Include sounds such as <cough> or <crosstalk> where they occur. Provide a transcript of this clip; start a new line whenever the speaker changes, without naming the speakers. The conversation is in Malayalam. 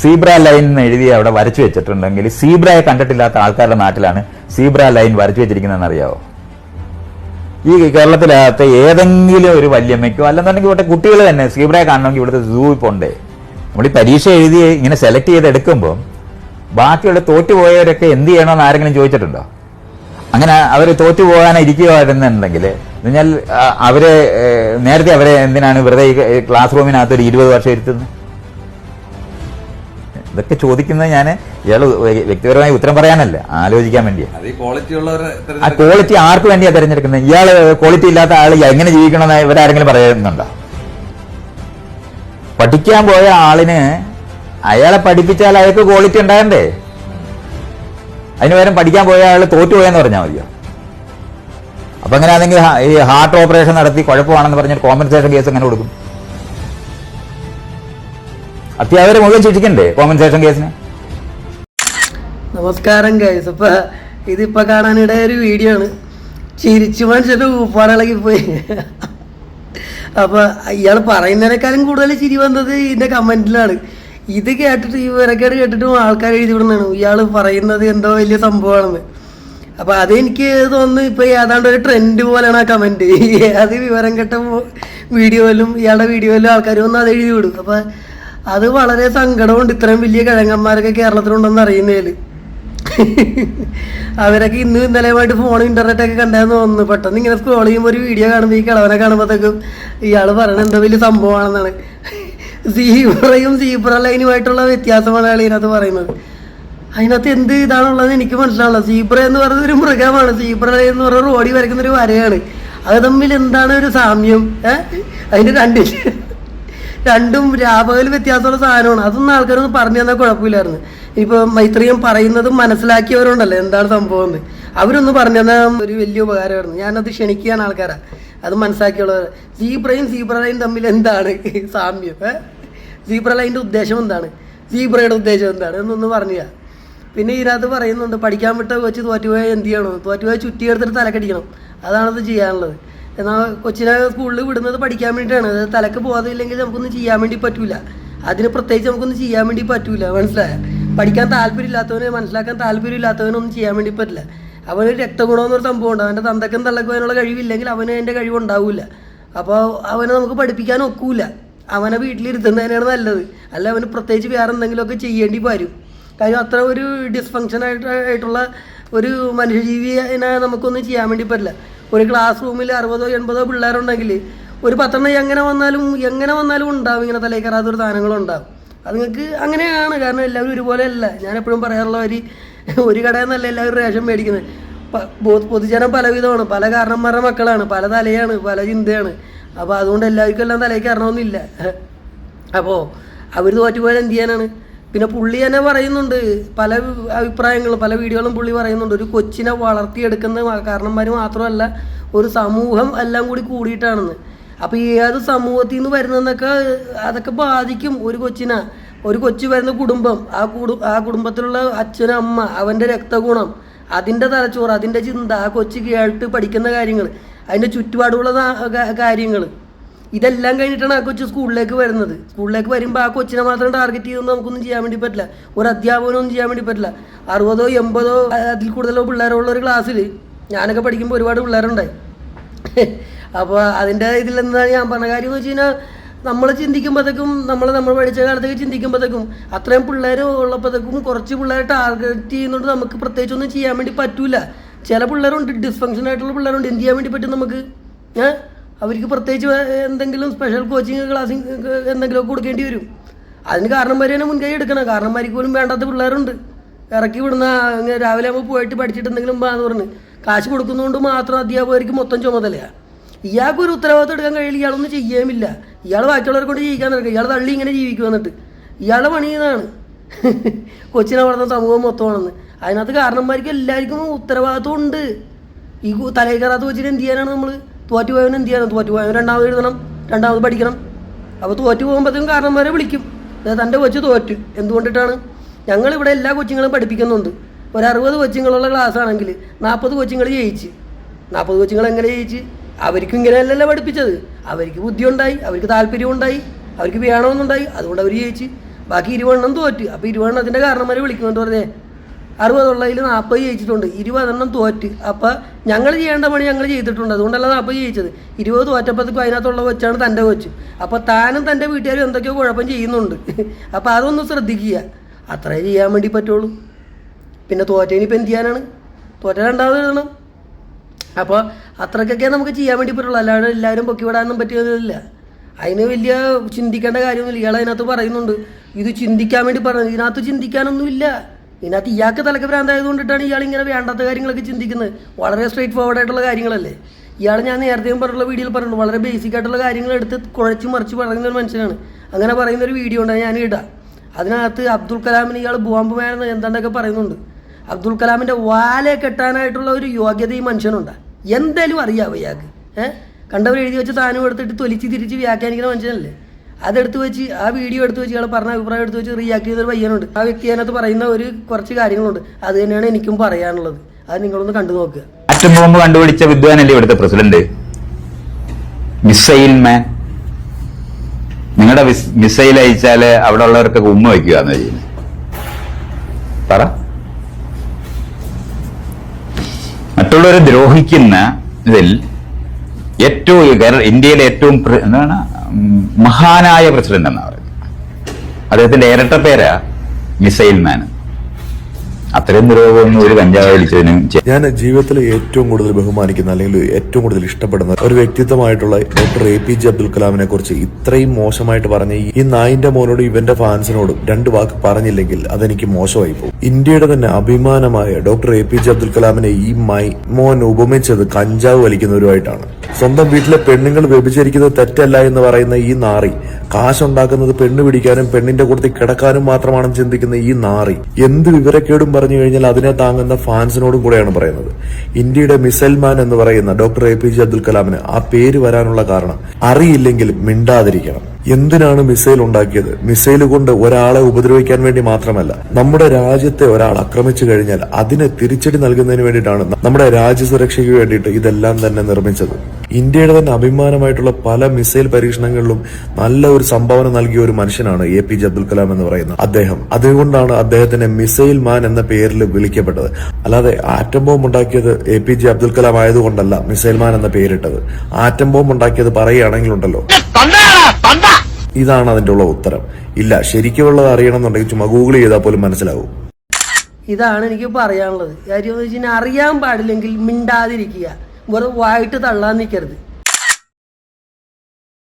സീബ്ര ലൈൻ എന്ന് എഴുതി അവിടെ വരച്ചു വെച്ചിട്ടുണ്ടെങ്കിൽ സീബ്രയെ കണ്ടിട്ടില്ലാത്ത ആൾക്കാരുടെ നാട്ടിലാണ് സീബ്ര ലൈൻ വരച്ചു വെച്ചിരിക്കുന്നതെന്ന് അറിയാവോ? ഈ കേരളത്തിലകത്ത് ഏതെങ്കിലും ഒരു വല്യമ്മയ്ക്കോ അല്ലെന്നുണ്ടെങ്കിൽ ഇവിടെ കുട്ടികൾ തന്നെ സീബ്രയെ കാണണമെങ്കിൽ ഇവിടുത്തെ സൂ പോണ്ടേ. നമ്മൾ ഈ പരീക്ഷ എഴുതി ഇങ്ങനെ സെലക്ട് ചെയ്ത് എടുക്കുമ്പോൾ ബാക്കിയുള്ള തോറ്റുപോയവരൊക്കെ എന്ത് ചെയ്യണമെന്ന് ആരെങ്കിലും ചോദിച്ചിട്ടുണ്ടോ? അങ്ങനെ അവർ തോറ്റു പോകാൻ ഇരിക്കുകയായിരുന്നുണ്ടെങ്കിൽ എന്നാൽ അവരെ നേരത്തെ അവരെ എന്തിനാണ് വെറുതെ ഈ ക്ലാസ് റൂമിനകത്ത് ഒരു ഇരുപത് വർഷം ഇരുത്തുന്നത്? ഇതൊക്കെ ചോദിക്കുന്നത് ഞാൻ ഇയാൾ വ്യക്തിപരമായി ഉത്തരം പറയാനല്ല ആലോചിക്കാൻ വേണ്ടിയാണ് ആ ക്വാളിറ്റി ആർക്ക് വേണ്ടിയാ തിരഞ്ഞെടുക്കുന്നത്? ഇയാൾ ക്വാളിറ്റി ഇല്ലാത്ത ആൾ എങ്ങനെ ജീവിക്കണമെന്ന് ഇവരാരെങ്കിലും പറയുന്നുണ്ടോ? പഠിക്കാൻ പോയ ആളിന് അയാളെ പഠിപ്പിച്ചാൽ അയാൾക്ക് ക്വാളിറ്റി ഉണ്ടാകണ്ടേ? അതിന് പകരം പഠിക്കാൻ പോയ ആൾ തോറ്റുപോയെന്ന് പറഞ്ഞാൽ മതിയോ? അപ്പൊ അങ്ങനെ ആണെങ്കിൽ ഈ ഹാർട്ട് ഓപ്പറേഷൻ നടത്തി കുഴപ്പമാണെന്ന് പറഞ്ഞ കോമ്പൻസേഷൻ കേസ് എങ്ങനെ കൊടുക്കും? അത്യാവശ്യം മുഴുവൻ ശിക്ഷിക്കണ്ടേ കോമ്പൻസേഷൻ കേസിന്
നമസ്കാരം ഗൈസ് അപ്പൊ ഇതിപ്പോ കാണാനിടയ ഒരു വീഡിയോ ആണ്. ചിരിച്ചു മനുഷ്യന്റെ ഊപ്പാടിളകി പോയി. അപ്പൊ ഇയാൾ പറയുന്നതിനേക്കാളും കൂടുതൽ ചിരി വന്നത് ഇതിന്റെ കമന്റിലാണ് ഇത് കേട്ടിട്ട് ഈ വിവരക്കേട് കേട്ടിട്ടും ആൾക്കാർ എഴുതി വിടുന്നതാണ്. ഇയാൾ പറയുന്നത് എന്തോ വലിയ സംഭവമാണെന്ന്. അപ്പൊ അതെനിക്ക് തോന്നുന്നു ഇപ്പൊ ഏതാണ്ട് ഒരു ട്രെൻഡ് പോലെയാണ് ആ കമന്റ് അത് വിവരം കെട്ട വീഡിയോയിലും ഇയാളുടെ വീഡിയോയിലും ആൾക്കാർ വന്ന് അത് എഴുതി വിടും. അപ്പൊ അത് വളരെ സങ്കടമുണ്ട്. ഇത്രയും വലിയ കിഴങ്ങന്മാരൊക്കെ കേരളത്തിലുണ്ടെന്ന് അറിയുന്നതിൽ അവരൊക്കെ ഇന്നും ഇന്നലെയുമായിട്ട് ഫോൺ ഇന്റർനെറ്റ് ഒക്കെ കണ്ടാന്ന് തോന്നുന്നു. പെട്ടെന്ന് ഇങ്ങനെ സ്ക്രോൾ ചെയ്യുമ്പോൾ ഒരു വീഡിയോ കാണുമ്പോൾ ഈ കിളവനെ കാണുമ്പോഴത്തേക്കും ഇയാൾ പറയണത് എന്താ വലിയ സംഭവമാണെന്നാണ്. സീബ്രയും സീബ്ര ലൈനുമായിട്ടുള്ള വ്യത്യാസമാണ് അയാൾ ഇതിനകത്ത് പറയുന്നത്. അതിനകത്ത് എന്ത് ഇതാണുള്ളത് എനിക്ക് മനസ്സിലാവുള്ളത് സീബ്ര എന്ന് പറയുന്നത് ഒരു മൃഗമാണ്. സീബ്ര ലൈൻ എന്ന് പറയുന്നത് റോഡി വരയ്ക്കുന്ന ഒരു വരയാണ്. അത് തമ്മിൽ എന്താണ് ഒരു സാമ്യം? ഏഹ് അതിന്റെ രണ്ടിൽ രണ്ടും രാപകൽ വ്യത്യാസമുള്ള സാധനമാണ്. അതൊന്നും ആൾക്കാരൊന്നും പറഞ്ഞു തന്നാൽ കുഴപ്പമില്ലായിരുന്നു. ഇപ്പൊ മൈത്രിയും പറയുന്നതും മനസ്സിലാക്കിയവരുണ്ടല്ലോ എന്താണ് സംഭവം എന്ന് അവരൊന്നും പറഞ്ഞു തന്നാൽ ഒരു വലിയ ഉപകാരമായിരുന്നു. ഞാനത് ക്ഷണിക്കുകയാണ് ആൾക്കാരാ. അത് മനസ്സിലാക്കിയുള്ളവർ. സീബ്രയും സീബ്ര ലൈൻ തമ്മിൽ എന്താണ് സാമ്യം? സീബ്രലൈന്റെ സീബ്ര ലൈന്റെ ഉദ്ദേശം എന്താണ്? സീബ്രയുടെ ഉദ്ദേശം എന്താണ്? എന്നൊന്ന് പറഞ്ഞു പിന്നെ ഇതിനകത്ത് പറയുന്നുണ്ട് പഠിക്കാൻ വിട്ട വെച്ച് തോറ്റുപോയാൽ എന്ത് ചെയ്യണം? തോറ്റുപോയാൽ ചുറ്റിയെടുത്തിട്ട് തലക്കടിക്കണം. അതാണത് ചെയ്യാനുള്ളത്. എന്നാൽ കൊച്ചിനെ സ്കൂളിൽ വിടുന്നത് പഠിക്കാൻ വേണ്ടിയിട്ടാണ്. അത് തലക്ക് ബോധമില്ലെങ്കിൽ നമുക്കൊന്നും ചെയ്യാൻ വേണ്ടി പറ്റൂല. അതിന് പ്രത്യേകിച്ച് നമുക്കൊന്നും ചെയ്യാൻ വേണ്ടി പറ്റൂല മനസ്സിലായ? പഠിക്കാൻ താല്പര്യമില്ലാത്തവന് മനസ്സിലാക്കാൻ താല്പര്യമില്ലാത്തവനൊന്നും ചെയ്യാൻ വേണ്ടി പറ്റില്ല. അവന് രക്തഗുണം എന്നൊരു സംഭവം ഉണ്ട് അവന്റെ തന്തക്കം തള്ളക്കുവാനുള്ള കഴിവില്ലെങ്കിൽ അവന് അതിന്റെ കഴിവുണ്ടാവില്ല അപ്പോൾ അവനെ നമുക്ക് പഠിപ്പിക്കാൻ ഒക്കൂല. അവനെ വീട്ടിലിരുത്തുന്നതിനാണ് നല്ലത്. അല്ല അവന് പ്രത്യേകിച്ച് വേറെ എന്തെങ്കിലുമൊക്കെ ചെയ്യേണ്ടി വരും. കാര്യം അത്ര ഒരു ഡിസ്ഫങ്ഷൻ ആയിട്ട് ആയിട്ടുള്ള ഒരു മനുഷ്യജീവിനെ നമുക്കൊന്നും ചെയ്യാൻ വേണ്ടി പറ്റില്ല. ഒരു ക്ലാസ് റൂമിൽ അറുപതോ എൺപതോ പിള്ളേരുണ്ടെങ്കിൽ ഒരു പത്തെണ്ണം എങ്ങനെ വന്നാലും എങ്ങനെ വന്നാലും ഉണ്ടാവും ഇങ്ങനെ തലയിൽ കയറാത്തൊരു സാധനങ്ങളുണ്ടാവും അത് നിങ്ങൾക്ക് അങ്ങനെയാണ് കാരണം എല്ലാവരും ഒരുപോലെ അല്ല ഞാൻ എപ്പോഴും പറയാറുള്ള ഒരു ഒരു കടയിൽ നിന്നല്ല എല്ലാവരും റേഷൻ മേടിക്കുന്നത്. പൊതുജനം പലവിധമാണ്. പല കാരണന്മാരുടെ മക്കളാണ്. പല തലയാണ്. പല ചിന്തയാണ്. അപ്പോൾ അതുകൊണ്ട് എല്ലാവർക്കും എല്ലാം തലയിൽ കയറണമെന്നില്ല. അപ്പോൾ അവർ തോറ്റുപോയാൽ എന്ത് ചെയ്യാനാണ്? പിന്നെ പുള്ളി തന്നെ പറയുന്നുണ്ട് പല അഭിപ്രായങ്ങളും പല വീഡിയോകളും പുള്ളി പറയുന്നുണ്ട്. ഒരു കൊച്ചിനെ വളർത്തിയെടുക്കുന്ന കാരണന്മാർ മാത്രമല്ല ഒരു സമൂഹം എല്ലാം കൂടി കൂടിയിട്ടാണെന്ന്. അപ്പോൾ ഏത് സമൂഹത്തിൽ നിന്ന് വരുന്നതെന്നൊക്കെ അതൊക്കെ ബാധിക്കും. ഒരു കൊച്ചിനെ ഒരു കൊച്ചു വരുന്ന കുടുംബം ആ കുടു ആ കുടുംബത്തിലുള്ള അച്ഛനും അമ്മ അവന്റെ രക്തഗുണം അതിന്റെ തലച്ചോറ് അതിന്റെ ചിന്ത ആ കൊച്ചു കേട്ട് പഠിക്കുന്ന കാര്യങ്ങൾ അതിന്റെ ചുറ്റുപാടുള്ള കാര്യങ്ങൾ ഇതെല്ലാം കഴിഞ്ഞിട്ടാണ് ആ കൊച്ചു സ്കൂളിലേക്ക് വരുന്നത്. സ്കൂളിലേക്ക് വരുമ്പോൾ ആ കൊച്ചിനെ മാത്രം ടാർഗറ്റ് ചെയ്തൊന്നും നമുക്കൊന്നും ചെയ്യാൻ വേണ്ടി പറ്റില്ല. ഒരു അധ്യാപകനൊന്നും ചെയ്യാൻ വേണ്ടി പറ്റില്ല. അറുപതോ എൺപതോ അതിൽ കൂടുതലോ പിള്ളേരുള്ള ഒരു ക്ലാസ്സിൽ ഞാനൊക്കെ പഠിക്കുമ്പോൾ ഒരുപാട് പിള്ളേരുണ്ടായി. <laughs> അപ്പോൾ അതിന്റെ ഇതിൽ എന്താണ് ഞാൻ പറഞ്ഞ കാര്യം എന്ന് വെച്ച് കഴിഞ്ഞാൽ നമ്മൾ ചിന്തിക്കുമ്പോഴത്തേക്കും നമ്മൾ നമ്മൾ പഠിച്ച കാലത്തേക്ക് ചിന്തിക്കുമ്പോഴത്തേക്കും അത്രയും പിള്ളേർ ഉള്ളപ്പോഴത്തേക്കും കുറച്ച് പിള്ളേരെ ടാർഗറ്റ് ചെയ്യുന്നുണ്ട് നമുക്ക് പ്രത്യേകിച്ചൊന്നും ചെയ്യാൻ വേണ്ടി പറ്റൂല. ചില പിള്ളേരുണ്ട് ഡിസ്ഫങ്ഷൻ ആയിട്ടുള്ള പിള്ളേരുണ്ട്. എന്ത് ചെയ്യാൻ വേണ്ടി പറ്റും നമുക്ക്? ഏഹ് അവർക്ക് പ്രത്യേകിച്ച് എന്തെങ്കിലും സ്പെഷ്യൽ കോച്ചിങ് ക്ലാസ്സിങ് എന്തെങ്കിലുമൊക്കെ കൊടുക്കേണ്ടി വരും. അതിന് കാരണം തന്നെ മുൻകൈ എടുക്കണം കാരണന്മാർക്ക് പോലും വേണ്ടാത്ത പിള്ളേരുണ്ട്. ഇറക്കി വിടുന്ന രാവിലെ ആകുമ്പോൾ പോയിട്ട് പഠിച്ചിട്ട് എന്തെങ്കിലും ബാന്ന് പറഞ്ഞ് കാശ് കൊടുക്കുന്നതുകൊണ്ട് മാത്രം അധ്യാപകർക്ക് മൊത്തം ചുമതലയാണ് ഇയാൾക്ക് ഒരു ഉത്തരവാദിത്വം എടുക്കാൻ കഴിയില്ല. ഇയാളൊന്നും ചെയ്യാമില്ല. ഇയാൾ ബാക്കിയുള്ളവരെ കൊണ്ട് ജീവിക്കാൻ നടക്കുക. ഇയാൾ തള്ളി ഇങ്ങനെ ജീവിക്കുക എന്നിട്ട്. ഇയാളുടെ പണി ഇതാണ്. <laughs> കൊച്ചിനെ വളർന്ന സമൂഹം മൊത്തമാണെന്ന്. അതിനകത്ത് കാരണന്മാർക്ക് എല്ലാവർക്കും ഉത്തരവാദിത്വം ഉണ്ട്. ഈ തലയിൽ കയറാത്ത കൊച്ചിനെ എന്ത് ചെയ്യാനാണ് നമ്മൾ തോറ്റു പോയവൻ എന്ത് ചെയ്യണം? തോറ്റു പോയവൻ രണ്ടാമത് എഴുതണം രണ്ടാമത് പഠിക്കണം. അപ്പോൾ തോറ്റു പോകുമ്പോഴത്തേക്കും കാരണന്മാരെ വിളിക്കും. തന്റെ കൊച്ചു തോറ്റു. എന്തുകൊണ്ടിട്ടാണ്? ഞങ്ങളിവിടെ എല്ലാ കൊച്ചുങ്ങളും പഠിപ്പിക്കുന്നുണ്ട്. ഒരു അറുപത് കൊച്ചുങ്ങളുള്ള ക്ലാസ് ആണെങ്കിൽ നാൽപ്പത് കൊച്ചുങ്ങൾ ജയിച്ച്. നാൽപ്പത് കൊച്ചുങ്ങൾ എങ്ങനെ ജയിച്ച്? അവർക്കും ഇങ്ങനെയല്ലല്ലോ പഠിപ്പിച്ചത്. അവർക്ക് ബുദ്ധി ഉണ്ടായി അവർക്ക് താല്പര്യം ഉണ്ടായി അവർക്ക് വേണമെന്നുണ്ടായി. അതുകൊണ്ട് അവർ ജയിച്ച്. ബാക്കി ഇരുവണ്ണം തോറ്റ്. അപ്പോൾ ഇരുവണ്ണത്തിന്റെ കാരണന്മാരെ വിളിക്കുന്നുണ്ട് പറഞ്ഞേ. അറുപതുള്ളതിൽ നാൽപ്പത് ജയിച്ചിട്ടുണ്ട്. ഇരുപതെണ്ണം തോറ്റ്. അപ്പോൾ ഞങ്ങൾ ചെയ്യേണ്ട പണി ഞങ്ങൾ ചെയ്തിട്ടുണ്ട്. അതുകൊണ്ടല്ല നാൽപ്പത് ജയിച്ചത്. ഇരുപത് തോറ്റപ്പോഴത്തേക്കും അതിനകത്തുള്ള കൊച്ചാണ് തന്റെ കൊച്ച്. അപ്പോൾ താനും തന്റെ വീട്ടുകാരും എന്തൊക്കെയോ കുഴപ്പം ചെയ്യുന്നുണ്ട്. അപ്പോൾ അതൊന്ന് ശ്രദ്ധിക്കുക. അത്രേ ചെയ്യാൻ വേണ്ടി പറ്റുള്ളൂ. പിന്നെ തോറ്റേനിപ്പോൾ എന്ത് ചെയ്യാനാണ്? തോറ്റ രണ്ടാമത് എഴുതണം. അപ്പോൾ അത്രയ്ക്കൊക്കെ നമുക്ക് ചെയ്യാൻ വേണ്ടി പറ്റുള്ളൂ. അല്ലാതെ എല്ലാവരും പൊക്കി വിടാനൊന്നും പറ്റിയതില്ല. അതിന് വലിയ ചിന്തിക്കേണ്ട കാര്യമൊന്നുമില്ല. ഇയാൾ അതിനകത്ത് പറയുന്നുണ്ട്. ഇത് ചിന്തിക്കാൻ വേണ്ടി പറഞ്ഞു ഇതിനകത്ത് ചിന്തിക്കാനൊന്നുമില്ല. ഇതിനകത്ത് ഇയാൾക്ക് തലക്ക് കൊണ്ടിട്ടാണ് ഇയാൾ ഇങ്ങനെ വേണ്ടാത്ത കാര്യങ്ങളൊക്കെ ചിന്തിക്കുന്നത്. വളരെ സ്ട്രേറ്റ് ഫോർവേഡ് ആയിട്ടുള്ള കാര്യങ്ങളല്ലേ. ഇയാൾ ഞാൻ നേരത്തെയും പറഞ്ഞുള്ള വീഡിയോയിൽ പറഞ്ഞു വളരെ ബേസിക് ആയിട്ടുള്ള കാര്യങ്ങൾ എടുത്ത് കുഴച്ച് മറിച്ച് പറയുന്ന ഒരു മനുഷ്യനാണ്. അങ്ങനെ പറയുന്ന ഒരു വീഡിയോ ഉണ്ടായി ഞാൻ ഇടാം. അതിനകത്ത് അബ്ദുൽ കലാമിന് ഇയാൾ ബോംബ് വേണമെന്ന് എന്താണ്ടൊക്കെ പറയുന്നുണ്ട്. അബ്ദുൽ കലാമിന്റെ വാലെ കെട്ടാനായിട്ടുള്ള ഒരു യോഗ്യത ഈ മനുഷ്യനുണ്ട്. എന്തായാലും അറിയാവോ ഇയാൾക്ക്? ഏഹ് കണ്ടവർ എഴുതി വെച്ച് താനും എടുത്തിട്ട് തൊലിച്ച് തിരിച്ച് വ്യാഖ്യാനിക്കുന്ന മനുഷ്യനല്ലേ? അതെടുത്ത് വെച്ച് ആ വീഡിയോ എടുത്ത് വെച്ച് ഇയാൾ പറഞ്ഞ അഭിപ്രായം എടുത്ത് വെച്ച് റിയാക്ട് ചെയ്തൊരു പയ്യനുണ്ട്. ആ വ്യക്തി അതിനകത്ത് പറയുന്ന ഒരു കുറച്ച് കാര്യങ്ങളുണ്ട്. അത് തന്നെയാണ് എനിക്കും പറയാനുള്ളത്. അത് നിങ്ങളൊന്ന് കണ്ടു നോക്കുക.
ആറ്റം ബോംബ് കണ്ടുപിടിച്ച വിദ്വാനല്ലേ ഇവിടുത്തെ പ്രസിഡന്റ്? മിസൈൽ മാൻ. നിങ്ങളുടെ മിസൈൽ അയച്ചാൽ അവിടെ ഉള്ളവർക്കൊക്കെ ഉമ്മ വയ്ക്കുകയെന്ന് ചെയ്യുന്നത് പറ. മറ്റുള്ളവരെ ദ്രോഹിക്കുന്ന ഇതിൽ ഏറ്റവും ഇന്ത്യയിലെ ഏറ്റവും എന്താണ്? മഹാനായ പ്രസിഡന്റ് എന്നാ പറയുന്നത്. അദ്ദേഹത്തിന്റെ ഇരട്ട പേരാ മിസൈൽ മാൻ. അത്രയും ദ്രോഹമൊന്നും ഒരു കഞ്ചാവ് വലിച്ചതിനും
ഞാൻ ജീവിതത്തിൽ ഏറ്റവും കൂടുതൽ ബഹുമാനിക്കുന്ന അല്ലെങ്കിൽ ഏറ്റവും കൂടുതൽ ഇഷ്ടപ്പെടുന്ന ഒരു വ്യക്തിത്വമായിട്ടുള്ള doctor A P J Abdul കലാമിനെ കുറിച്ച് ഇത്രയും മോശമായിട്ട് പറഞ്ഞ ഈ നായിന്റെ മോനോട് ഇവന്റെ ഫാൻസിനോടും രണ്ട് വാക്ക് പറഞ്ഞില്ലെങ്കിൽ അതെനിക്ക് മോശമായി പോകും. ഇന്ത്യയുടെ തന്നെ അഭിമാനമായ doctor A P J Abdul കലാമിനെ ഈ മൈ മോൻ ഉപമിച്ചത് കഞ്ചാവ് വലിക്കുന്നവരുമായിട്ടാണ്. സ്വന്തം വീട്ടിലെ പെണ്ണുങ്ങൾ വ്യഭിചരിക്കുന്നത് തെറ്റല്ല എന്ന് പറയുന്ന ഈ നാറി കാശുണ്ടാക്കുന്നത് പെണ്ണ് പിടിക്കാനും പെണ്ണിന്റെ കൂട്ടത്തിൽ കിടക്കാനും മാത്രമാണ് ചിന്തിക്കുന്ന ഈ നാറി എന്ത് വിവരക്കേടും പറഞ്ഞു കഴിഞ്ഞാൽ അതിനെ താങ്ങുന്ന ഫാൻസിനോടും കൂടെയാണ് പറയുന്നത്. ഇന്ത്യയുടെ മിസൈൽ മാൻ എന്ന് പറയുന്ന doctor A P J Abdul കലാമിന് ആ പേര് വരാനുള്ള കാരണം അറിയില്ലെങ്കിൽ മിണ്ടാതിരിക്കണം. എന്തിനാണ് മിസൈൽ ഉണ്ടാക്കിയത്? മിസൈൽ കൊണ്ട് ഒരാളെ ഉപദ്രവിക്കാൻ വേണ്ടി മാത്രമല്ല നമ്മുടെ രാജ്യത്തെ ഒരാൾ ആക്രമിച്ചു കഴിഞ്ഞാൽ അതിനെ തിരിച്ചടി നൽകുന്നതിന് വേണ്ടിയിട്ടാണ് നമ്മുടെ രാജ്യസുരക്ഷയ്ക്ക് വേണ്ടിയിട്ട് ഇതെല്ലാം തന്നെ നിർമ്മിച്ചത്. ഇന്ത്യയുടെ തന്നെ അഭിമാനമായിട്ടുള്ള പല മിസൈൽ പരീക്ഷണങ്ങളിലും നല്ല ഒരു സംഭാവന നൽകിയ ഒരു മനുഷ്യനാണ് A P J Abdul Kalam എന്ന് പറയുന്നത്. അദ്ദേഹം. അതുകൊണ്ടാണ് അദ്ദേഹത്തിന് മിസൈൽ മാൻ എന്ന പേരിൽ വിളിക്കപ്പെട്ടത്. അല്ലാതെ ആറ്റം ബോംബ് ഉണ്ടാക്കിയത് A P J Abdul Kalam ആയതുകൊണ്ടല്ല missile man എന്ന പേരിട്ടത്. ആറ്റം ബോംബ് ഉണ്ടാക്കിയത് പറയുകയാണെങ്കിലുണ്ടല്ലോ. ഇതാണ് അതിന്റെ ഉള്ള ഉത്തരം. ഇല്ല ശരിക്കുമുള്ളത് അറിയണമെന്നുണ്ടെങ്കിൽ ചുമ്മാ ഗൂഗിൾ ചെയ്താൽ പോലും മനസ്സിലാവും.
ഇതാണ് എനിക്ക് പറയാനുള്ളത്. കാര്യം അറിയാൻ പാടില്ലെങ്കിൽ മിണ്ടാതിരിക്കുക. വെറുതെ വായിട്ട് തള്ളാൻ നിൽക്കരുത്